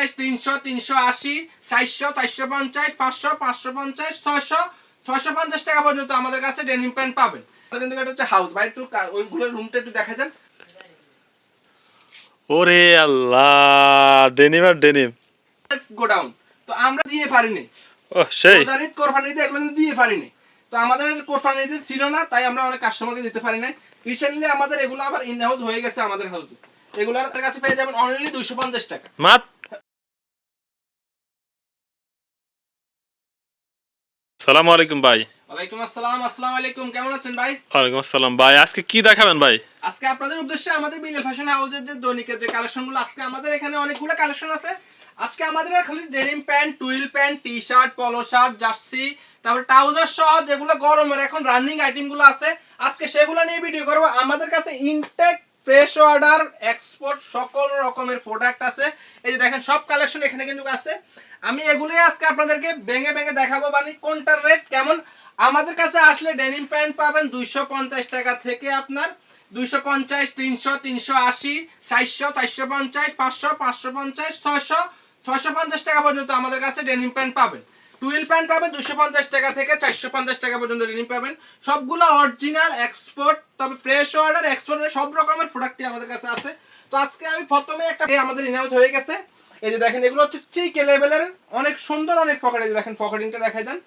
পঞ্চাশ তিনশো তিনশো আশি চারশো চারশো পঞ্চাশ পাঁচশো পাঁচশো পঞ্চাশ ছয়শো ছয়শো পঞ্চাশ টাকা পর্যন্ত আমাদের কাছে ডেনিম প্যান্ট পাবেন। কিন্তু এটা হচ্ছে হাউস ভাই একটু ওইগুলো রুমটা একটু দেখা যান ওরে আল্লাহ ডেনিম আর ডেনিম গোডাউন তো আমরা দিয়ে পারিনি। সেই। কোরবানিতে এগুলো দিয়ে পারিনি। তো আমাদের কোরবানিতে ছিল না তাই আমরা অনেক কাস্টমারকে দিতে পারি নাই রিসেন্টলি আমাদের এগুলো আবার ইন হাউস হয়ে গেছে আমাদের হাউসে এগুলোর কাছে পেয়ে যাবেন? অনলি দুইশো পঞ্চাশ টাকা। মাত সালাম আলাইকুম ভাই। ওয়ালাইকুম আসসালাম আসসালামু আলাইকুম কেমন আছেন ভাই? ওয়ালাইকুম আসসালাম ভাই আজকে কি দেখাবেন ভাই? আজকে আপনাদের উদ্দেশ্যে আমাদের বিলে ফ্যাশন হাউসের যে দৈনিকের যে কালেকশনগুলো আজকে আমাদের এখানে অনেকগুলো কালেকশন আছে। আজকে আমাদের খালি denim pant twill pant T shirt polo shirt jersey তারপর ট্রাউজার সহ যেগুলো গরমের এখন রানিং আইটেমগুলো আছে আজকে সেগুলো নিয়ে ভিডিও করব। আমাদের কাছে ইনটেক ফ্রেশ অর্ডার এক্সপোর্ট সকল রকমের প্রোডাক্ট আছে। এই যে দেখেন সব কালেকশন এখানে কিন্তু আছে। আমি এগুলোই আজকে আপনাদেরকে ভেঙে ভেঙে দেখাবো মানে কোনটার রেট কেমন? আমাদের কাছে আসলে ডেনিম প্যান্ট পাবেন দুইশো পঞ্চাশ টাকা থেকে আপনার দুইশো পঞ্চাশ, তিনশো তিনশো আশি, চারশো চারশো পঞ্চাশ, পাঁচশো পাঁচশো পঞ্চাশ, ছয়শো ছয়শো পঞ্চাশ টাকা পর্যন্ত আমাদের কাছে ডেনিম প্যান্ট পাবেন। টুইল প্যান্ট পাবেন দুশো পঞ্চাশ টাকা থেকে চারশো পঞ্চাশ টাকা পর্যন্ত ডেনিম পাবেন। সবগুলো অরিজিনাল এক্সপোর্ট তবে ফ্রেশ অর্ডার এক্সপোর্ট সব রকমের প্রোডাক্টই আমাদের কাছে আছে। তো আজকে আমি প্রথমে একটা আমাদের ইনআউট হয়ে গেছে। এই যে দেখেন এগুলো হচ্ছে চিকে লেভেলের অনেক সুন্দর অনেক পকেট এই যে দেখেন পকেটিংটা দেখাই দেন।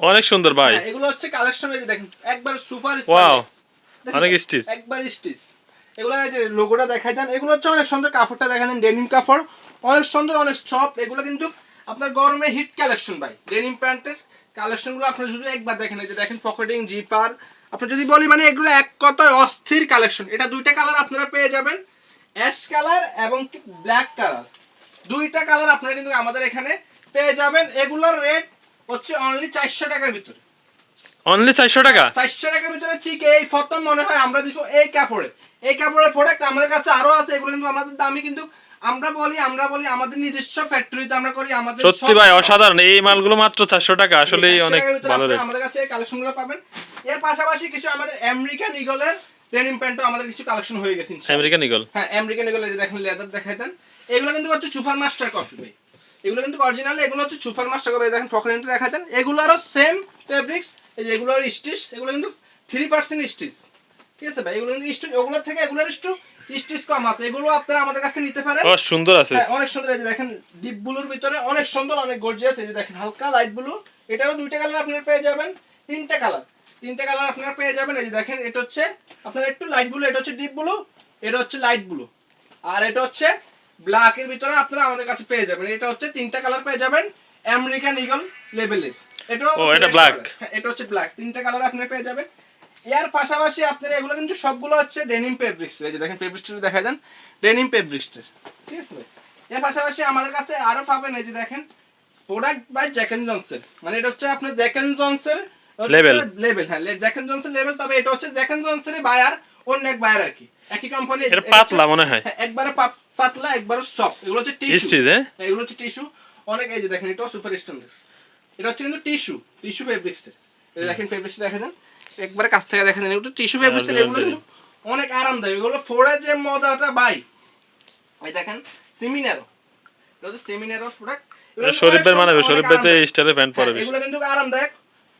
অনেক সুন্দর ভাই। হ্যাঁ, এগুলো হচ্ছে কালেকশন এই যে দেখেন একবার সুপার Wow, অনেক স্টিচ। একবার স্টিচ এগুলো এই যে লোগোটা দেখাই দেন এগুলো হচ্ছে অনেক সুন্দর কাপড়টা দেখা দেন ডেনিম কাপড়। অনেক সুন্দর অনেক সফট এগুলো কিন্তু আপনার গরমে হিট কালেকশন ভাই। ডেনিম প্যান্টের কালেকশনগুলো আপনারা শুধু একবার দেখেন এই যে দেখেন পকেটিং জিপার আপনি যদি বলি মানে এগুলো এক কথায় অস্থির কালেকশন এটা দুইটা কালার আপনারা পেয়ে যাবেন। অ্যাশ কালার এবং ব্ল্যাক কালার দুইটা কালার আপনারা কিন্তু আমাদের এখানে পেয়ে যাবেন। এগুলোর রেট হচ্ছে অনলি চারশো টাকার ভিতরে। অনলি চারশো টাকা? চারশো টাকার ভিতরে ঠিক এই প্রথম মনে হয় আমরা দিব এই কাপড়ে। এই কাপড়ের প্রোডাক্ট আমাদের কাছে আরও আছে এগুলো কিন্তু আমাদের দামি কিন্তু আমরা বলি আমরা বলি আমাদের নিজস্ব ফ্যাক্টরিতে আমরা করি আমাদের সত্যি ভাই অসাধারণ। এই মালগুলো মাত্র চারশো টাকা আসলেই অনেক ভালো আমাদের কাছে এই কালেকশনগুলো পাবেন। এর পাশাপাশি কিছু আমাদের আমেরিকান ইগলের ডেনিম প্যান্টও আমাদের কিছু কালেকশন হয়ে গেছে আমেরিকান ইগল হ্যাঁ আমেরিকান এগুলো এই যে দেখেন লেদার দেখাই দেন এগুলো কিন্তু হচ্ছে সুপার মাস্টার কফি ভাই। এগুলো কিন্তু অরিজিনাল এগুলো হচ্ছে সুপার মাস্টার কফি দেখেন ফকরেন্টে দেখা দেন এগুলোরও সেম ফেব্রিক্স এই যে এগুলোর স্টিচ এগুলো কিন্তু থ্রি পার্সেন্ট স্টিচ ঠিক আছে ভাই? এগুলো কিন্তু স্টিচ ওগুলোর থেকে এগুলোর একটু স্টিচ কম আছে। এগুলো আপনারা আমাদের কাছে নিতে পারেন। ও সুন্দর আছে। হ্যাঁ, অনেক সুন্দর এই যে দেখেন ডিপ ব্লুর ভিতরে অনেক সুন্দর অনেক গর্জিয়াস এই যে দেখেন হালকা লাইট ব্লু এটারও দুইটা কালার আপনারা পেয়ে যাবেন তিনটা কালার তিনটা কালার আপনারা পেয়ে যাবেন। এই যে দেখেন এটা হচ্ছে আপনার একটু লাইট ব্লু এটা হচ্ছে ডিপ ব্লু এটা হচ্ছে লাইট ব্লু আর এটা হচ্ছে ব্ল্যাকের ভিতরে আপনারা আমাদের কাছে পেয়ে যাবেন। এটা হচ্ছে তিনটা কালার পেয়ে যাবেন আমেরিকান ইগল লেভেলের এটাও ও, এটা। হ্যাঁ, এটা হচ্ছে ব্ল্যাক তিনটা কালার আপনারা পেয়ে যাবেন। এর পাশাপাশি আপনারা এগুলো কিন্তু সবগুলো হচ্ছে ডেনিম পেব্রিক্স এই যে দেখেন পেব্রিক্সটা দেখা দেন। ডেনিম পেব্রিক্সের ঠিক আছে? এর পাশাপাশি আমাদের কাছে আরও পাবেন এই যে দেখেন প্রোডাক্ট বাই জ্যাকেন জনসের মানে এটা হচ্ছে আপনার জ্যাকেন জনসের Label। লেভেল হ্যাঁ জ্যাকেন জনসের লেভেল তবে এটা হচ্ছে জ্যাকেন জনসের বায়ার অন্য এক বায়ার আর কি। একই কোম্পানি এটা পাতলা মনে হয়। একবারে পাতলা একবারে সফট এগুলো হচ্ছে টিস্যু স্টিচ হ্যাঁ? এগুলো হচ্ছে টিস্যু অনেক এই যে দেখেন এটাও সুপার স্টেনলেস এটা হচ্ছে কিন্তু টিস্যু টিস্যু ফেব্রিক্সের দেখেন ফেব্রিক্স দেখা একবারে কাছ থেকে দেখা এগুলো টিস্যু ফেব্রিক্সের এগুলো কিন্তু অনেক আরামদায়ক। এগুলো ফোড়ে যে মজাটা বাই এই দেখেন সিমিনারো এটা হচ্ছে সিমিনারো প্রোডাক্ট শরীফ ভাই মানাবে শরীফ ভাই তো এই প্যান্ট পরে এগুলো কিন্তু আরামদায়ক।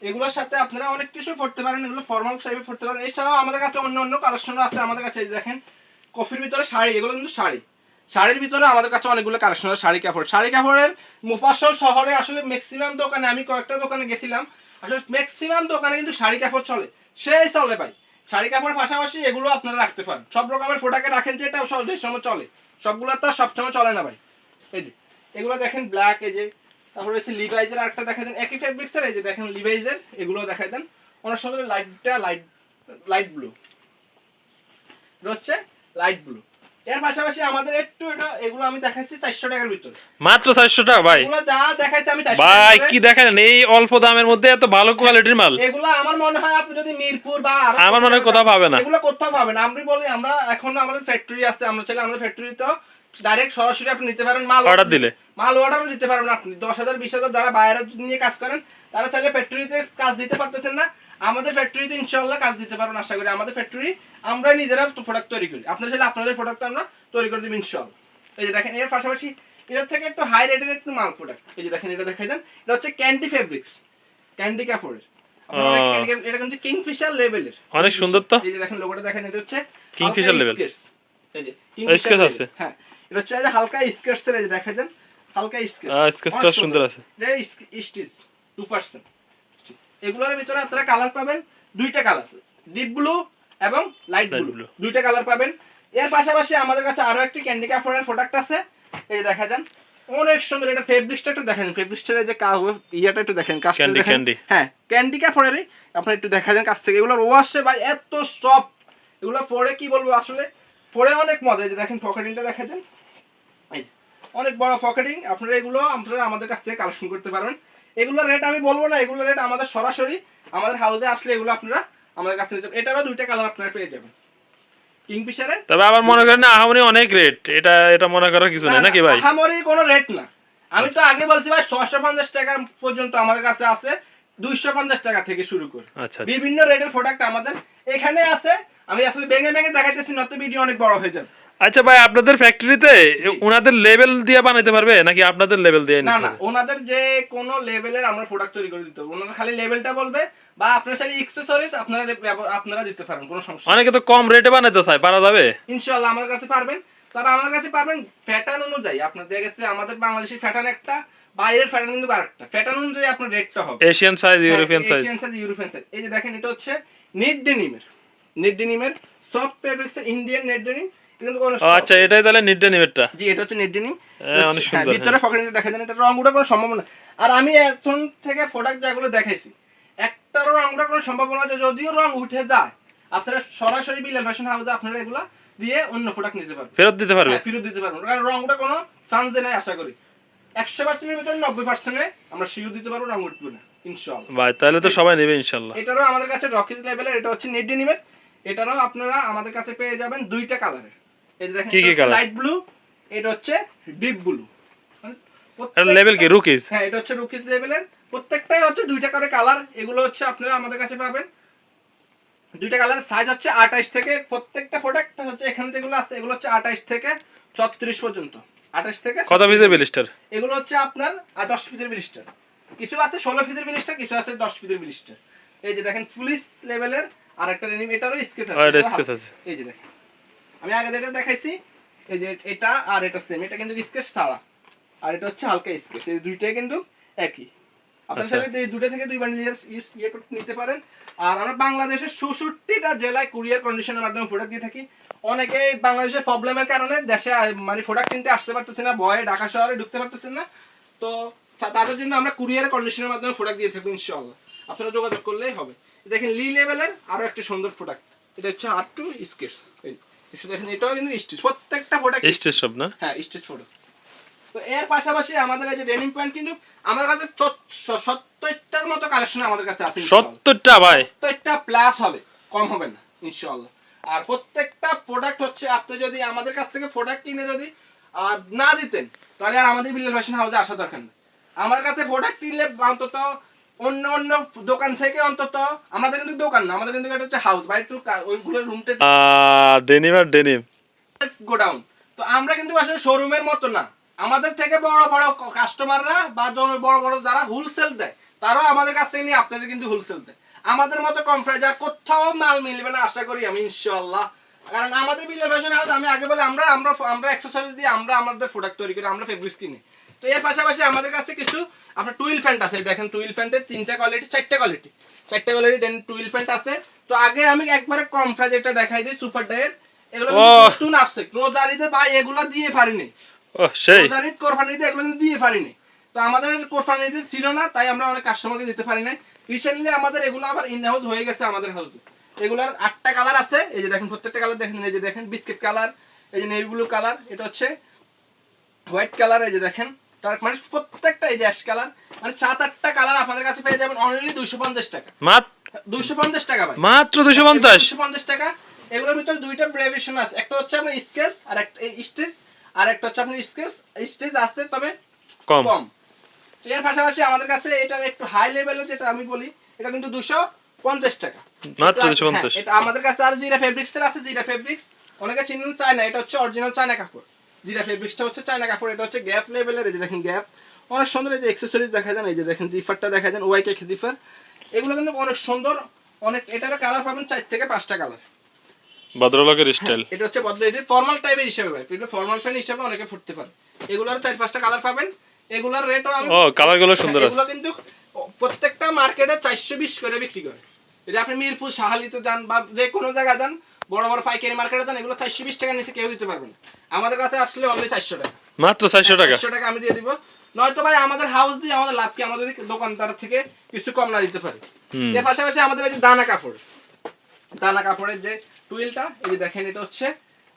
এগুলোর সাথে আপনারা অনেক কিছু পড়তে পারেন, এগুলো ফর্মাল টাইপে পড়তে পারেন। এছাড়াও আমাদের কাছে অন্য অন্য কালেকশনও আছে আমাদের কাছে, এই দেখেন, কফির ভিতরে শাড়ি, এগুলো কিন্তু শাড়ি। শাড়ির ভিতরে আমাদের কাছে অনেকগুলো কালেকশন আছে, শাড়ি কাপড়। শাড়ি কাপড়ের মুফাসল শহরে আসলে ম্যাক্সিমাম দোকানে, আমি কয়েকটা দোকানে গেছিলাম, আসলে ম্যাক্সিমাম দোকানে কিন্তু শাড়ি কাপড় চলে। সেই চলে ভাই। শাড়ি কাপড়ের পাশাপাশি এগুলো আপনারা রাখতে পারেন। সব রকমের ফোটাকে রাখেন যে এটা সব সময় চলে। সবগুলো তো সবসময় চলে না ভাই। এই যে, এগুলো দেখেন ব্ল্যাক এই যে তারপরে হচ্ছে লিভাইজের আরেকটা দেখা দেন একই এই যে দেখেন লিভাইজের এগুলো দেখাই দেন। অনেক সুন্দর লাইটটা লাইট লাইট ব্লু এটা হচ্ছে লাইট ব্লু এর পাশাপাশি আমাদের একটু এটা এগুলো আমি টাকার ভিতরে। মাত্র চারশো টাকা ভাই। এগুলো যা দেখাইছি আমি ভাই কি দেখেন এই অল্প দামের মধ্যে এত ভালো কোয়ালিটির মাল। এগুলো আমার মনে হয় আপনি যদি মিরপুর বা আমার মনে হয় কোথাও পাবে না। এগুলো কোথাও পাবেন না। আমি বলি আমরা এখন আমাদের ফ্যাক্টরি আছে আমরা চাইলে আমাদের ফ্যাক্টরিতেও ডাইরেক্ট সরাসরি আপনি নিতে পারেন মাল Order দিলে। মাল অর্ডারও দিতে পারবেন আপনি। দশ হাজার বিশ হাজার যারা বাইরে নিয়ে কাজ করেন তারা চাইলে ফ্যাক্টরিতে কাজ দিতে পারতেছেন না। আমাদের ফ্যাক্টরিতে ইনশাল্লাহ কাজ দিতে পারবেন আশা করি। আমাদের ফ্যাক্টরি আমরা নিজেরা প্রোডাক্ট তৈরি করি। আপনারা চাইলে আপনাদের প্রোডাক্ট আমরা তৈরি করে দেবো ইনশাল্লাহ এই যে দেখেন এর পাশাপাশি এটার থেকে একটু হাই রেটের একটু মাল প্রোডাক্ট এই যে দেখেন এটা দেখাই দেন। এটা হচ্ছে ক্যান্ডি ফেব্রিক্স ক্যান্ডি Cap- এটা কিন্তু কিংফিশার লেভেলের অনেক সুন্দর তো। এই যে দেখেন লোগোটা দেখেন এটা হচ্ছে level। sketch। এই যে Kingfisher আছে? হ্যাঁ। এটা হচ্ছে যে হালকা স্কেটস এর দেখা যান হালকা স্কেচ। আহ, সুন্দর আছে। স্টিচ 2% এগুলোর ভিতরে আপনারা কালার পাবেন দুইটা কালার ডিপ ব্লু এবং লাইট ব্লু দুইটা কালার পাবেন। এর পাশাপাশি আমাদের কাছে আরও একটি ক্যান্ডি কাপড়ের প্রোডাক্ট আছে। এই দেখা যান অনেক সুন্দর এটা ফেব্রিক্সটা একটু দেখেন। ফেব্রিক্সটার যে কাজ ইয়াটা একটু দেখেন কাজটা দেখেন। হ্যাঁ ক্যান্ডি কাপড়েরই আপনারা একটু দেখা যান কাছ থেকে। এগুলোর ওয়াশে ভাই এত সফট এগুলো পরে কি বলব আসলে? পরে অনেক মজা। এই যে দেখেন পকেটিংটা দেখা যান অনেক বড় পকেটিং আপনারা এগুলো আপনারা আমাদের কাছ থেকে কালেকশন করতে পারবেন। এগুলোর রেট আমি বলব না এগুলোর রেট আমাদের সরাসরি আমাদের হাউসে আসলে এগুলো আপনারা আমাদের কাছ থেকে নিতে- এটারও দুইটা কালার আপনারা পেয়ে যাবেন। কিংফিশারের তবে আবার মনে করেন না আহামরি অনেক রেট এটা এটা মনে করার কিছু নেই নাকি ভাই? আহামরি কোনো রেট না। আমি তো আগে বলছি ভাই ছশো পঞ্চাশ টাকা পর্যন্ত আমাদের কাছে আছে দুইশো পঞ্চাশ টাকা থেকে শুরু করে। আচ্ছা। বিভিন্ন রেটের প্রোডাক্ট আমাদের এখানে আছে। আমি আসলে ভেঙে ভেঙে দেখাইতেছি নয়তো ভিডিও অনেক বড় হয়ে যাবে। আচ্ছা ভাই আপনাদের ফ্যাক্টরিতে ওনাদের লেভেল দিয়ে বানাইতে পারবে নাকি আপনাদের লেভেল দিয়ে না না ওনাদের যে কোনো লেভেলের আমরা প্রোডাক্ট তৈরি করে দিতে ওনারা খালি লেভেলটা বলবে বা আপনার সাথে এক্সেসরিজ আপনারা আপনারা দিতে পারেন কোনো সমস্যা অনেকে তো কম রেটে বানাইতে চায় পারা যাবে? ইনশাআল্লাহ আমার কাছে পারবেন। তবে আমার কাছে পারবেন প্যাটার্ন অনুযায়ী। আপনার দেখা গেছে আমাদের বাংলাদেশি প্যাটার্ন একটা বাইরের প্যাটার্ন কিন্তু আরেকটা। প্যাটার্ন অনুযায়ী আপনার রেটটা হবে। Asian size European size Asian size European size এই যে দেখেন এটা হচ্ছে নেট ডেনিমের net ডেনিমের soft fabrics Indian net denim আচ্ছা এটাই তাহলে নিডে নিমেরটা জি এটা হচ্ছে নেট ডেনিম। অনেক সুন্দর, ভিতরে পকেটে দেখা যায় এটা রং উঠার কোনো সম্ভাবনা আর আমি এখন থেকে প্রোডাক্ট যেগুলো দেখাইছি একটারও রং উঠার কোনো সম্ভাবনা আছে যদিও রং উঠে যায়। আপনারা সরাসরি বিলের ফ্যাশন হাউসে আপনারা এগুলা দিয়ে অন্য প্রোডাক্ট নিতে পারবেন। ফেরত দিতে পারবে? হ্যাঁ, ফেরত দিতে পারবেন। কারণ রং কোনো চান্স নাই আশা করি। একশো পার্সেন্টের ভিতরে নব্বই পার্সেন্টে আমরা শিওর দিতে পারব রং উঠবে না ইনশাল্লাহ ভাই তাহলে তো সবাই নেবে ইনশাল্লাহ এটারও আমাদের কাছে রকিজ লেভেলের এটা হচ্ছে নেট ডেনিমের। এটারও আপনারা আমাদের কাছে পেয়ে যাবেন দুইটা কালারের এই যে দেখেন কি কি colour? লাইট ব্লু এটা হচ্ছে ডিপ ব্লু লেভেল কি রুকিস হ্যাঁ এটা হচ্ছে রুকিস লেভেলের প্রত্যেকটাই হচ্ছে দুইটা করে কালার এগুলো হচ্ছে আপনারা আমাদের কাছে পাবেন। দুইটা কালার সাইজ হচ্ছে আঠাইশ থেকে প্রত্যেকটা প্রোডাক্ট হচ্ছে এখানে যেগুলো আছে এগুলো হচ্ছে আঠাইশ থেকে ছত্রিশ পর্যন্ত। আঠাইশ থেকে কত পিসের বিলিস্টার এগুলো হচ্ছে আপনার আর দশ ফিটের বিলিস্টার কিছু আছে ষোলো ফিটের বিলিস্টার কিছু আছে দশ ফিটের বিলিস্টার এই যে দেখেন পুলিশ লেভেলের আর একটা রেনিম স্কেচ ও, এটা আছে sketch আছে। এই যে দেখেন। আমি আগে যেটা দেখাইছি এই যে এটা আর এটা সেম এটা কিন্তু স্কেচ ছাড়া। আর এটা হচ্ছে হালকা স্কেচ এই দুইটাই কিন্তু একই। আপনার আচ্ছা। সাথে এই দুটো থেকে দুই বান্ডিল ইয়ে করতে নিতে পারেন। আর আমরা বাংলাদেশের চৌষট্টিটা জেলায় কুরিয়ার কন্ডিশনের মাধ্যমে প্রোডাক্ট দিয়ে থাকি। অনেকে বাংলাদেশের প্রবলেমের কারণে দেশে মানে প্রোডাক্ট কিনতে আসতে পারতেছে না ভয়ে ঢাকা শহরে ঢুকতে পারতেছে না। তো তাদের জন্য আমরা কুরিয়ার কন্ডিশনের মাধ্যমে প্রোডাক্ট দিয়ে থাকি ইনশাআল্লাহ। আপনারা যোগাযোগ করলেই হবে। দেখেন লি লেভেলের আরও একটা সুন্দর প্রোডাক্ট এটা হচ্ছে আর টু স্কেটস দেখেন এটাও কিন্তু স্টিচ প্রত্যেকটা প্রোডাক্ট স্টেজ সব না? হ্যাঁ স্টেজ ফটো তো এর পাশাপাশি আমাদের এই যে ডেনিম প্যান্ট কিন্তু আমাদের কাছে সত্তরটার মতো কালেকশন আমাদের কাছে আছে সত্তরটা ভাই? সত্তরটা প্লাস হবে কম হবে না ইনশাআল্লাহ। আর প্রত্যেকটা প্রোডাক্ট হচ্ছে আপনি যদি আমাদের কাছ থেকে প্রোডাক্ট কিনে যদি আর না দিতেন তাহলে আর আমাদের বিলের ফ্যাশন হাউসে আসা দরকার নেই। আমার কাছে প্রোডাক্ট কিনলে অন্তত অন্য অন্য দোকান থেকে অন্তত আমাদের কিন্তু দোকান না আমাদের কিন্তু এটা হচ্ছে হাউস বা একটু ওইগুলো রুমটা ডেনিম আর ডেনিম গোডাউন তো আমরা কিন্তু আসলে শোরুমের মতো না। আমাদের থেকে বড় বড় কাস্টমাররা বা বড় বড় যারা হোলসেল দেয় তারাও আমাদের কাছ থেকে নিয়ে আপনাদের কিন্তু হোলসেল দেয়। আমাদের মতো কম আর কোথাও মাল মিলবে না আশা করি আমি ইনশাল্লাহ কারণ আমাদের বিলের ফ্যাশন হাউস আমি আগে বলে আমরা আমরা আমরা অ্যাক্সেসরিজ দিয়ে আমরা আমাদের প্রোডাক্ট তৈরি করি আমরা ফেব্রিক্স কিনি। তো এর পাশাপাশি আমাদের কাছে কিছু আপনার টুইল প্যান্ট আছে। দেখেন টুইল প্যান্টের তিনটা কোয়ালিটি চারটা কোয়ালিটি চারটা কোয়ালিটি দেন টুইল প্যান্ট আছে। তো আগে আমি একবারে কম প্রাইস একটা দেখাই দিই সুপার ডায়ের এগুলো নতুন আসছে। রোজারিতে ভাই এগুলো দিয়ে পারিনি। ও সেই। কোরবানিতে এগুলো কিন্তু দিয়ে পারিনি। তো আমাদের কোরফানিতে ছিল না তাই আমরা অনেক কাস্টমারকে দিতে পারি না রিসেন্টলি আমাদের এগুলো আবার ইন হাউস হয়ে গেছে আমাদের হাউসে এগুলার আটটা কালার আছে। এই যে দেখেন প্রত্যেকটা কালার দেখেন এই যে দেখেন বিস্কিট কালার এই যে নেভি ব্লু কালার এটা হচ্ছে হোয়াইট কালার এই যে দেখেন। তার মানে প্রত্যেকটা এই যে অ্যাশ কালার মানে সাত আটটা কালার আপনাদের কাছে পেয়ে যাবেন অনলি দুইশো পঞ্চাশ টাকা। মাত্র দুইশো পঞ্চাশ টাকা ভাই। মাত্র দুশো পঞ্চাশ? দুশো পঞ্চাশ টাকা এগুলোর ভিতরে দুইটা ভেরিয়েশন আছে। একটা হচ্ছে আপনার স্কেচ আর একটা স্টেজ আর একটা হচ্ছে আপনার স্কেচ স্টেজ আছে তবে কম। কম। এর পাশাপাশি আমাদের কাছে এটা একটু হাই লেভেলের যেটা আমি বলি এটা কিন্তু দুশো পঞ্চাশ টাকা। মাত্র দুশো পঞ্চাশ। হ্যাঁ, এটা আমাদের কাছে আর জিরা ফেব্রিক্স এর আছে জিরা ফেব্রিক্স অনেকে চিনেন চায়না এটা হচ্ছে অরিজিনাল চায়না কাপড়। জিরা ফেব্রিক্সটা হচ্ছে চায়না কাপড় এটা হচ্ছে গ্যাপ লেভেলের এই যে দেখেন গ্যাপ অনেক সুন্দর এই যে দেখা যান এই যে দেখেন জিফারটা দেখা যান ওয়াই কেক জিফার এগুলো কিন্তু অনেক সুন্দর অনেক এটারও কালার পাবেন চার থেকে পাঁচটা কালার ভদ্রলোকের স্টাইল এটা হচ্ছে এটা ফর্মাল টাইপের হিসেবে ভাই। এটা ফর্মাল ফ্যান হিসেবে অনেকে ফুটতে পারে। এগুলোর চার পাঁচটা কালার পাবেন। এগুলোর রেটও আমি ও কালারগুলো সুন্দর আছে। এগুলো কিন্তু প্রত্যেকটা মার্কেটে চারশো বিশ করে বিক্রি করে। যদি আপনি মিরপুর সাহালিতে যান বা যে কোনো জায়গায় যান বড় বড় পাইকারি মার্কেটে যান এগুলো চারশো বিশ টাকার নিচে কেউ দিতে পারবেন আমাদের কাছে আসলে অনলি চারশো টাকা। মাত্র চারশো টাকা? চারশো টাকা আমি দিয়ে দিব। নয়তো ভাই আমাদের হাউস দিয়ে আমাদের লাভ কি? আমাদের দোকানদার থেকে কিছু কম না দিতে পারে। এর পাশাপাশি আমাদের এই যে দানা কাপড়। দানা কাপড়ের যে টুইলটা এই যে দেখেন এটা হচ্ছে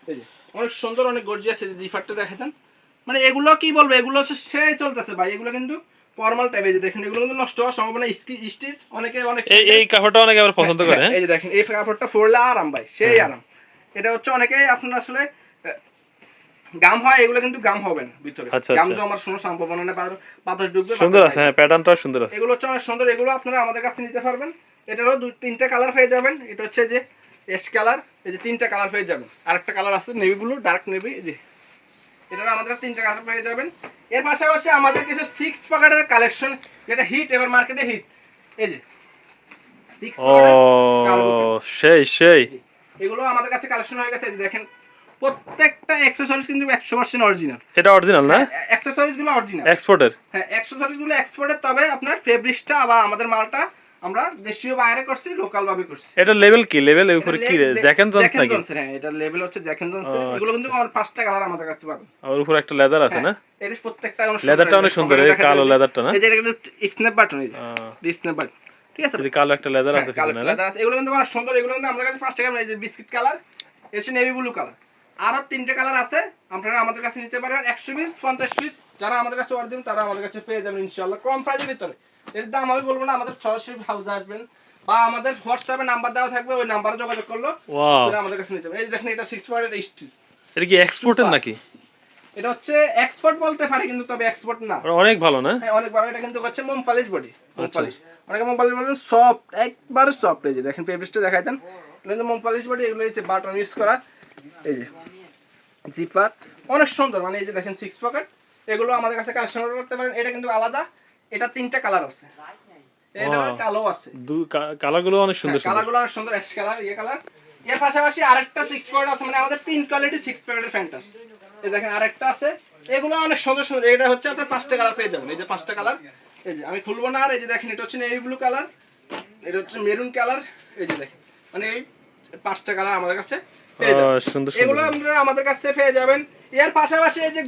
এই যে অনেক সুন্দর অনেক গর্জিয়াস এই যে জিফারটা দেখেছেন মানে এগুলো কি বলব? এগুলো হচ্ছে সেই চলতেছে ভাই। এগুলো কিন্তু ফর্মাল টাইপ এই যে দেখেন এগুলো কিন্তু নষ্ট হওয়ার সম্ভাবনা স্টিচ অনেকে অনেক এই এই কাপড়টা অনেকে আবার পছন্দ করে। হ্যাঁ এই যে দেখেন এই কাপড়টা পরলে আরাম ভাই সেই আরাম। এটা হচ্ছে অনেকে আপনার আসলে গাম হয় এগুলো কিন্তু গাম হবে না ভিতরে। আচ্ছা, গাম আচ্ছা। জমার কোনো সম্ভাবনা নেই বাতাস ঢুকবে সুন্দর আছে হ্যাঁ প্যাটার্নটাও সুন্দর আছে। এগুলো হচ্ছে অনেক সুন্দর এগুলো আপনারা আমাদের কাছে নিতে পারবেন। এটারও দুই তিনটা কালার পেয়ে যাবেন। এটা হচ্ছে যে এস কালার এই যে তিনটা কালার পেয়ে যাবেন। আরেকটা কালার আছে নেভি ব্লু ডার্ক নেভি যে এটার আমাদের তিনটা কালার পেয়ে যাবেন। এর পাশাপাশি আমাদের কিছু সিক্স পকেটের কালেকশন যেটা হিট এবার মার্কেটে হিট এই যে সিক্স সেই সেই। এগুলো আমাদের কাছে কালেকশন হয়ে গেছে। দেখেন প্রত্যেকটা অ্যাক্সেসরিজ কিন্তু একশো পার্সেন্ট অরিজিনাল এটা অরিজিনাল না? অ্যাক্সেসরিজগুলো অরিজিনাল এক্সপোর্টের হ্যাঁ অ্যাক্সেসরিজগুলো এক্সপোর্টের তবে আপনার ফেব্রিক্সটা আবার আমাদের মালটা আমরা দেশীয় বাইরে করছি লোকাল ভাবে করছি। এটা লেভেল কি? লেভেল এর উপরে কি? জ্যাকেন জন্স জ্যাকেন নাকি? হ্যাঁ এটা লেভেল হচ্ছে জ্যাকেন জনসের ও, এগুলো আচ্ছা, কিন্তু আমার পাঁচটা কালার আমাদের কাছে পাবেন। আর উপরে একটা লেদার আছে না? হ্যাঁ, এর প্রত্যেকটা অনেক লেদারটা অনেক সুন্দর এই কালো লেদারটা না? এই যে এটা স্ন্যাপ বাটন এই আহ, স্ন্যাপ বাটন ঠিক আছে? এই কালো একটা লেদার হ্যাঁ, আছে কালো না? leather আছে। এগুলো কিন্তু অনেক সুন্দর এগুলো কিন্তু আমাদের কাছে পাঁচটা কালার এই যে বিস্কিট কালার এসে নেভি ব্লু কালার আরও তিনটে কালার আছে আপনারা আমাদের কাছে নিতে পারবেন একশো পিস পঞ্চাশ পিস যারা আমাদের কাছে অর্ডার দিন তারা আমাদের কাছে পেয়ে যাবেন ইনশাল্লাহ কম প্রাইসের ভিতরে। এর দাম আমি বলব না আমাদের সরাসরি হাউসে আসবেন বা আমাদের হোয়াটসঅ্যাপে নাম্বার দেওয়া থাকবে ওই নাম্বারে যোগাযোগ করল আমাদের কাছে নিতে পারবেন এই দেখেন এটা সিক্স পয়েন্টের স্টিচ এটা কি এক্সপোর্টের নাকি? এটা হচ্ছে এক্সপোর্ট বলতে পারি কিন্তু তবে এক্সপোর্ট না। অনেক ভালো না? হ্যাঁ অনেক ভালো। এটা কিন্তু হচ্ছে মোম পালিশ বডি মোম আচ্ছা। পালিশ অনেকে মোম পালিশ বলেন সফট একবারে সফট এই যে দেখেন ফেব্রিকটা দেখাইতেন এটা কিন্তু মোম পালিশ বডি এগুলো হচ্ছে বাটন ইউজ করা। এই যে জিপার অনেক সুন্দর মানে এই যে দেখেন সিক্স পকেট এগুলো আমাদের কাছে কালেকশন করতে পারেন। এটা কিন্তু আলাদা। এটা তিনটা কালার আছে। এটা কালো আছে। কালারগুলো অনেক সুন্দর সুন্দর। কালারগুলো অনেক সুন্দর অ্যাশ কালার ইয়ে কালার। এর পাশাপাশি আরেকটা সিক্স পকেট আছে মানে আমাদের তিন কোয়ালিটি সিক্স পকেটের ফ্যান্টাস এই দেখেন আরেকটা আছে। এগুলো অনেক সুন্দর সুন্দর এটা হচ্ছে আপনার পাঁচটা কালার পেয়ে যাবেন এই যে পাঁচটা কালার। এই যে আমি খুলবো না আর এই যে দেখেন এটা হচ্ছে নেভি ব্লু কালার এটা হচ্ছে মেরুন কালার এই যে দেখেন মানে এই পাঁচটা কালার আমাদের কাছে এগুলো আপনারা আমাদের কাছে পেয়ে যাবেন। এর পাশাপাশি এই যে